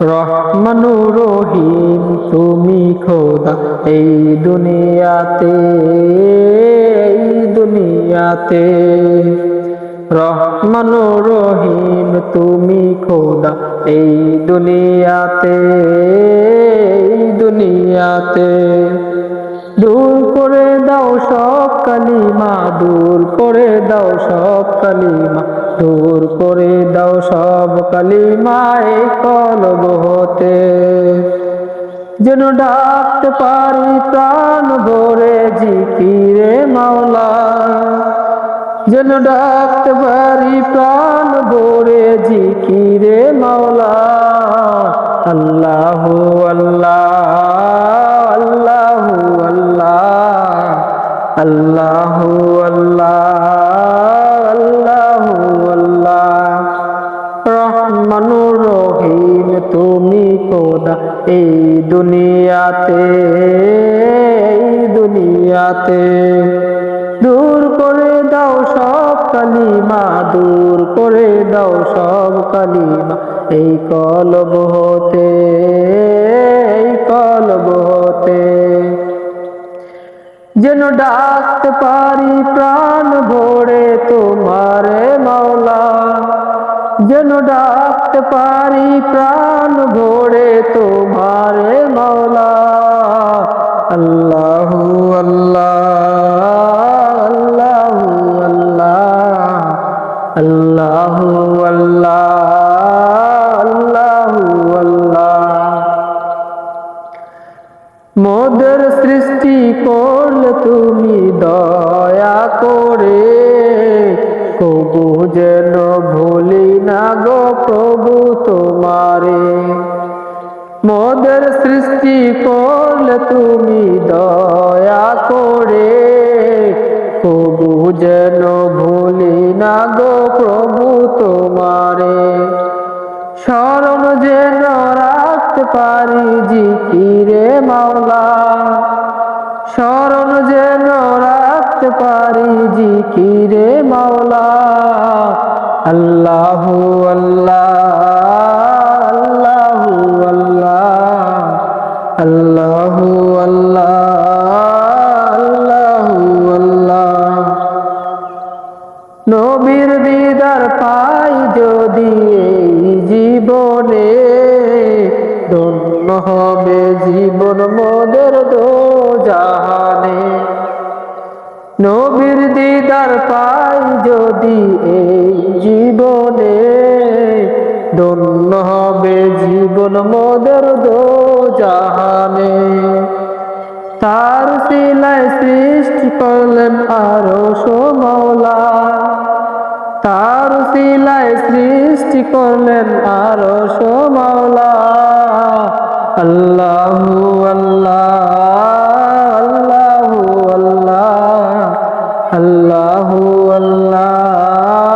রহমানু রহিম তুমি খোদা, এই দুনিয়াতে এই দুনিয়াতে। রহমানু রহিম তুমি খোদা, এই দুনিয়াতে এই দুনিয়াতে। সব কালিমা দূর করে দাও সব কালিমা, দূর করে দাও সব কালিমা এই কলব হতে। যেন ডাকতে পারি প্রাণ ভরে জিকিরে মাওলা, যেন ডাকতে পারি প্রাণ ভরে জিকিরে মাওলা, আল্লাহ আল্লাহ আল্লাহু আল্লাহ, আল্লাহু রহিম, তুমি কোদা এই দুনিয়াতে এই দুনিয়াতে। দূর করে দাও সব কালিমা, দূর করে দাও সব কালিমা এই কলব হতে। যেন ডাকতে পারি, প্রাণ ভরে তোমারে মাওলা। যেন ডাকতে পারি, প্রাণ ভরে তোমারে মাওলা। আল্লাহু আল্লাহ আল্লাহু আল্লাহ আল্লাহু আল্লাহ, আল্লাহু মোদের করলে তুমি দয়া করে, কবু যেন ভুলি না গো প্রভু তোমারে। মোদের সৃষ্টি করলে তুমি দয়া করে, কবু যেন ভুলি না গো প্রভু তোমারে। স্মরণ যেন রাখতে পারি জিকিরে জিকিরে মাওলা? আল্লাহু আল্লাহ আল্লাহু আল্লাহ আল্লাহু আল্লাহ আল্লাহু আল্লাহ। নবীর দিদার পাই যদি জীবনে ধন্য হবে জীবন মোদের দো জাহানে নবীর দিদার পাই যদি এই জীবনে ধন্য হবে জীবন মোদের দো জাহানে তার শিলায় সৃষ্টি করলেন আরও মাওলা তার শিলায় সৃষ্টি করলেন আরও মাওলা আল্লাহু। আল্লাহু আল্লাহ।